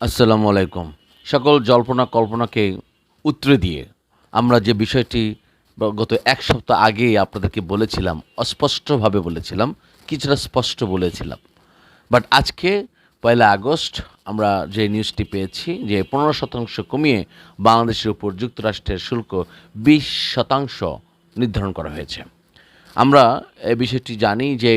আসসালামু আলাইকুম। সকল জল্পনা কল্পনাকে উতরে দিয়ে আমরা যে বিষয়টি গত এক সপ্তাহ আগেই আপনাদেরকে বলেছিলাম, অস্পষ্টভাবে বলেছিলাম, কিছুটা স্পষ্ট বলেছিলাম। বাট আজকে পয়লা আগস্ট আমরা যে নিউজটি পেয়েছি যে পনেরো শতাংশ কমিয়ে বাংলাদেশের উপর যুক্তরাষ্ট্রের শুল্ক বিশ শতাংশ নির্ধারণ করা হয়েছে। আমরা এই বিষয়টি জানি যে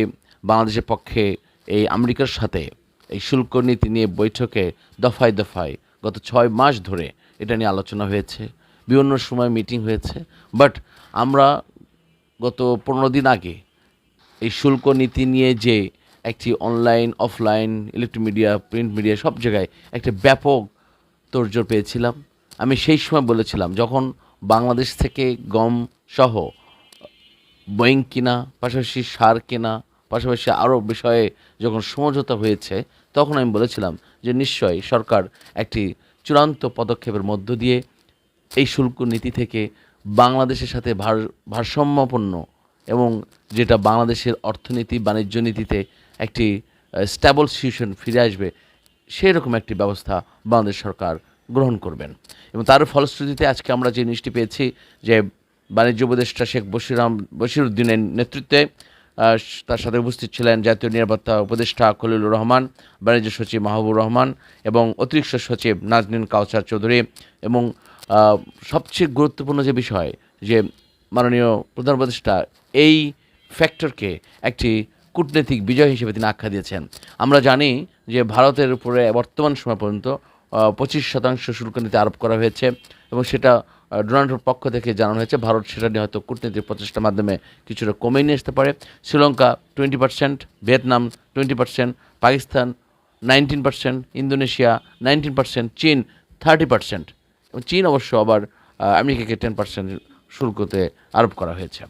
বাংলাদেশের পক্ষে এই আমেরিকার সাথে এই শুল্ক নীতি নিয়ে বৈঠকে দফায় দফায় গত ছয় মাস ধরে এটা নিয়ে আলোচনা হয়েছে, বিভিন্ন সময় মিটিং হয়েছে। বাট আমরা গত পনেরো দিন আগে এই শুল্ক নীতি নিয়ে যে একটি online, offline electric media, print media সব জায়গায় একটা ব্যাপক তোড়জোড় পেয়েছিলাম। আমি সেই সময় বলেছিলাম, যখন বাংলাদেশ থেকে গম সহ বোয়িং কিনা, পাশাপাশি সার কেনা পাশাপাশি আরও বিষয়ে যখন সমঝোতা হয়েছে, তখন আমি বলেছিলাম যে নিশ্চয়ই সরকার একটি চূড়ান্ত পদক্ষেপের মধ্য দিয়ে এই শুল্ক নীতি থেকে বাংলাদেশের সাথে ভার ভারসাম্যপন্ন এবং যেটা বাংলাদেশের অর্থনীতি, বাণিজ্য নীতিতে একটি স্ট্যাবল সিচুয়েশন ফিরে আসবে সেই রকম একটি ব্যবস্থা বাংলাদেশ সরকার গ্রহণ করবেন। এবং তার ফলশ্রুতিতে আজকে আমরা যে জিনিসটি পেয়েছি যে বাণিজ্য উপদেষ্টা শেখ বশিরাম, বশিরুদ্দিনের নেতৃত্বে তার সাথে উপস্থিত ছিলেন জাতীয় নিরাপত্তা উপদেষ্টা খলিলুর রহমান, বাণিজ্য সচিব মাহবুব রহমান এবং অতিরিক্ত সচিব নাজনীন কাউসার চৌধুরী এবং সবচেয়ে গুরুত্বপূর্ণ যে বিষয় যে মাননীয় প্রধান উপদেষ্টা, এই ফ্যাক্টরকে একটি কূটনৈতিক বিজয় হিসেবে তিনি আখ্যা দিয়েছেন। আমরা জানি যে ভারতের উপরে বর্তমান সময় পর্যন্ত পঁচিশ শতাংশ শুল্ক নীতি আরোপ করা হয়েছে এবং সেটা ডোনাল্ডের পক্ষ থেকে জানানো হয়েছে। ভারত সেটা নিয়ে হয়তো কূটনীতির প্রচেষ্টার মাধ্যমে কিছুটা কমে নিয়ে আসতে পারে। Sri Lanka twenty percent Vietnam twenty percent Pakistan nineteen percent Indonesia nineteen percent চীন থার্টি পার্সেন্ট এবং চীন অবশ্য আবার আমেরিকাকে টেন পার্সেন্ট শুল্কতে আরোপ করা হয়েছে।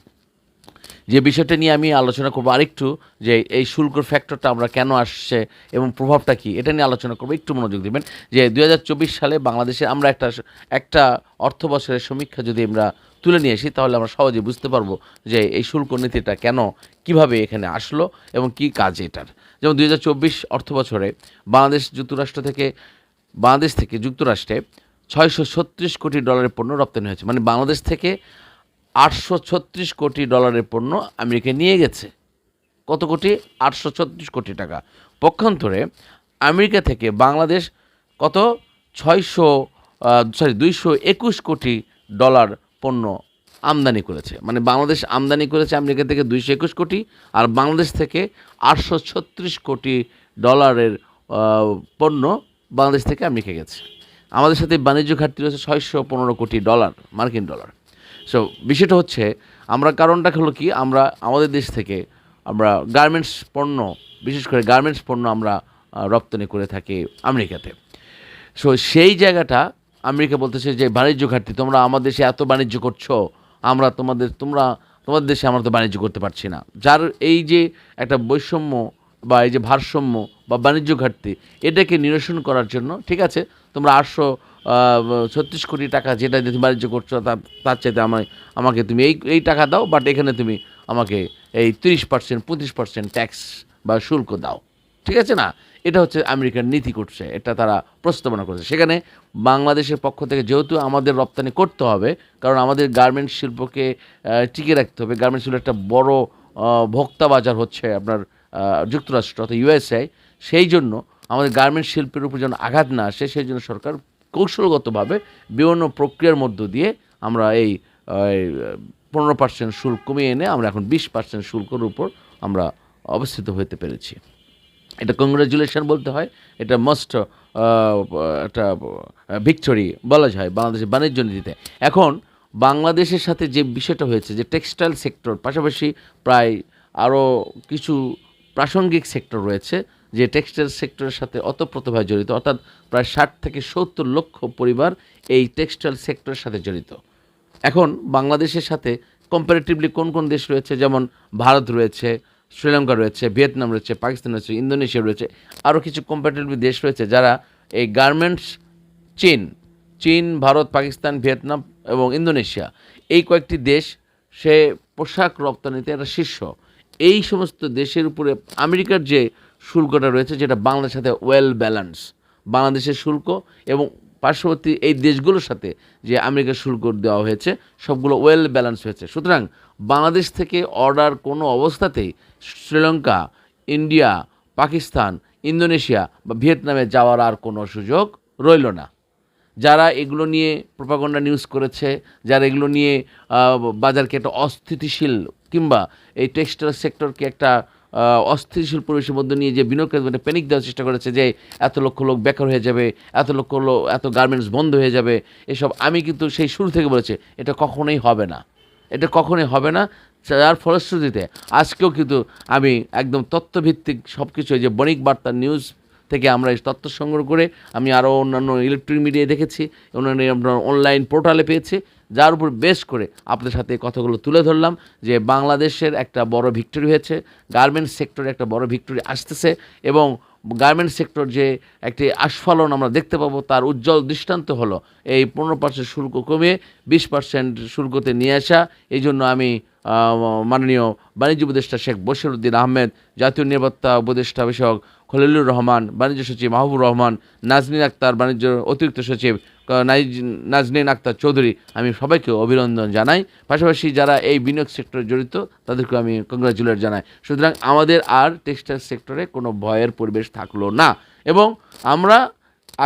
যে বিষয়টা নিয়ে আমি আলোচনা করব আরেকটু, যে এই শুল্কর ফ্যাক্টরটা আমরা কেন আসছে এবং প্রভাবটা কি, এটা নিয়ে আলোচনা করব। একটু মনোযোগ দিবেন, যে দু হাজার চব্বিশ সালে বাংলাদেশে আমরা একটা একটা অর্থ বছরের সমীক্ষা যদি আমরা তুলে নিয়ে আসি, তাহলে আমরা সহজে বুঝতে পারব যে এই শুল্ক নীতিটা কেন, কীভাবে এখানে আসলো এবং কি কাজ এটার। যেমন দুই অর্থ বছরে বাংলাদেশ যুক্তরাষ্ট্র থেকে, বাংলাদেশ থেকে যুক্তরাষ্ট্রে ছয়শো ছত্রিশ কোটি ডলারের পণ্য রপ্তানি হয়েছে। মানে বাংলাদেশ থেকে আটশো ছত্রিশ কোটি ডলারের পণ্য আমেরিকা নিয়ে গেছে। কত কোটি? আটশো ছত্রিশ কোটি টাকা। পক্ষান্তরে আমেরিকা থেকে বাংলাদেশ কত? ছয়শো সরি দুইশো একুশ কোটি ডলার পণ্য আমদানি করেছে। মানে বাংলাদেশ আমদানি করেছে আমেরিকা থেকে দুইশো একুশ কোটি আর বাংলাদেশ থেকে আটশো ছত্রিশ কোটি ডলারের পণ্য বাংলাদেশ থেকে আমেরিকা গেছে। আমাদের সাথে বাণিজ্য ঘাটতি রয়েছে ছয়শো পনেরো কোটি ডলার, মার্কিন ডলার। সো বিষয়টা হচ্ছে, আমরা কারণটা হলো কি, আমরা আমাদের দেশ থেকে আমরা গার্মেন্টস পণ্য, বিশেষ করে গার্মেন্টস পণ্য আমরা রপ্তানি করে থাকি আমেরিকাতে। সো সেই জায়গাটা আমেরিকা বলতেছে যে, বাণিজ্য ঘাটতি, তোমরা আমার দেশে এত বাণিজ্য করছ, আমরা তোমাদের, তোমরা, তোমাদের দেশে আমরা তো বাণিজ্য করতে পারছি না। যার এই যে একটা বৈষম্য বা এই যে ভারসাম্য বা বাণিজ্য ঘাটতি, এটাকে নিরসন করার জন্য, ঠিক আছে, তোমরা আটশো ছত্রিশ কোটি টাকা যেটা দিয়ে তুমি বাণিজ্য করছ তার চাইতে আমায় আমাকে তুমি এই এই টাকা দাও বাট এখানে তুমি আমাকে এই তিরিশ পার্সেন্ট পঁচিশ পার্সেন্ট ট্যাক্স বা শুল্ক দাও। ঠিক আছে না? এটা হচ্ছে আমেরিকার নীতি করছে এটা তারা প্রস্তাবনা করছে। সেখানে বাংলাদেশের পক্ষ থেকে যেহেতু আমাদের রপ্তানি করতে হবে কারণ আমাদের গার্মেন্টস শিল্পকে আহ, টিকে রাখতে হবে। গার্মেন্টস শিল্প একটা বড় ভোক্তা বাজার হচ্ছে আপনার যুক্তরাষ্ট্র অর্থাৎ ইউএসএ সেই জন্য আমাদের গার্মেন্টস শিল্পের উপর যেন আঘাত না আসে সেই জন্য সরকার কৌশলগতভাবে বিভিন্ন প্রক্রিয়ার মধ্য দিয়ে আমরা এই পনেরো পার্সেন্ট শুল্ক কমিয়ে এনে আমরা এখন বিশ পার্সেন্ট শুল্কের উপর আমরা অবস্থিত হতে পেরেছি। এটা কংগ্রাচুলেশন বলতে হয়, এটা মোস্ট একটা ভিক্টোরি বলা যায় বাংলাদেশের বাণিজ্য নীতিতে। এখন বাংলাদেশের সাথে যে বিষয়টা হয়েছে, যে টেক্সটাইল সেক্টর পাশাপাশি প্রায় আরও কিছু প্রাসঙ্গিক সেক্টর রয়েছে যে টেক্সটাইল সেক্টরের সাথে অতপ্রতভাবে জড়িত, অর্থাৎ প্রায় ষাট থেকে সত্তর লক্ষ পরিবার এই টেক্সটাইল সেক্টরের সাথে জড়িত। এখন বাংলাদেশের সাথে কম্পারেটিভলি কোন কোন দেশ রয়েছে? যেমন ভারত রয়েছে, শ্রীলঙ্কা রয়েছে, ভিয়েতনাম রয়েছে, পাকিস্তান রয়েছে, ইন্দোনেশিয়া রয়েছে আরও কিছু কম্পারেটিভলি দেশ রয়েছে যারা এই গার্মেন্টস চীন চীন, ভারত, পাকিস্তান, ভিয়েতনাম এবং ইন্দোনেশিয়া, এই কয়েকটি দেশ সে পোশাক রপ্তানিতে একটা শীর্ষ। এই সমস্ত দেশের উপরে আমেরিকার যে শুল্কটা রয়েছে, যেটা বাংলাদেশের সাথে ওয়েল ব্যালেন্স বাংলাদেশের শুল্ক এবং পার্শ্ববর্তী এই দেশগুলোর সাথে যে আমেরিকার শুল্ক দেওয়া হয়েছে, সবগুলো ওয়েল ব্যালেন্স হয়েছে। সুতরাং বাংলাদেশ থেকে অর্ডার কোনো অবস্থাতেই শ্রীলঙ্কা, ইন্ডিয়া, পাকিস্তান, ইন্দোনেশিয়া বা ভিয়েতনামে যাওয়ার আর কোনো সুযোগ রইল না। যারা এগুলো নিয়ে প্রপাগন্ডা নিউজ করেছে, যারা এগুলো নিয়ে বাজারকে একটা অস্থিতিশীল কিংবা এই টেক্সটাইল সেক্টরকে একটা অস্থিতিশীল পরিবেশের মধ্যে নিয়ে যে বিনিয়োগের মানে প্যানিক দেওয়ার চেষ্টা করেছে যে এত লক্ষ লোক বেকার হয়ে যাবে, এত লক্ষ লোক এত গার্মেন্টস বন্ধ হয়ে যাবে, এসব আমি কিন্তু সেই শুরু থেকে বলেছি, এটা কখনোই হবে না। এটা কখনোই হবে না, যার ফলশ্রুতিতে আজকেও কিন্তু আমি একদম তথ্যভিত্তিক সব কিছু যে বণিক বার্তা নিউজ থেকে আমরা এই তথ্য সংগ্রহ করে আমি আরও অন্যান্য ইলেকট্রনিক মিডিয়ায় দেখেছি, অন্যান্য আপনার অনলাইন পোর্টালে পেয়েছি, যার উপর বেশ করে আপনাদের সাথে কথাগুলো তুলে ধরলাম যে বাংলাদেশের একটা বড় ভিক্টরি হয়েছে গার্মেন্টস সেক্টরে একটা বড় ভিক্টরি আসতেছে এবং গার্মেন্টস সেক্টর যে একটি আস্ফালন আমরা দেখতে পাবো, তার উজ্জ্বল দৃষ্টান্ত হলো এই পনেরো পার্সেন্ট শুল্ক কমিয়ে বিশ পার্সেন্ট শুল্কতে নিয়ে আসা, এই জন্য আমি মাননীয় বাণিজ্য উপদেষ্টা শেখ বশিরউদ্দিন আহমেদ, জাতীয় নিরাপত্তা উপদেষ্টা বিষয়ক খলিলুর রহমান, বাণিজ্য সচিব মাহবুব রহমান, নাজনীন আক্তার, বাণিজ্য অতিরিক্ত সচিব নাজনীন আক্তার চৌধুরী। আমি সবাইকে অভিনন্দন জানাই। পাশাপাশি যারা এই বিনিয়োগ সেক্টরে জড়িত তাদেরকে আমি কংগ্রাচুলেট জানাই। সুতরাং আমাদের আর টেক্সটাইল সেক্টরে কোনো ভয়ের পরিবেশ থাকল না। এবং আমরা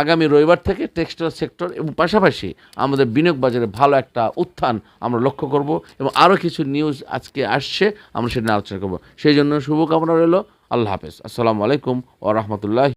আগামী রবিবার থেকে টেক্সটাইল সেক্টর এবং পাশাপাশি আমাদের বিনিয়োগ বাজারে ভালো একটা উত্থান আমরা লক্ষ্য করব এবং আরও কিছু নিউজ আজকে আসছে, আমরা সেটা আলোচনা করব। সেই জন্য শুভকামনা রইল। আল্লাহ হাফেজ। আসসালামু আলাইকুম ও রহমতুল্লাহ।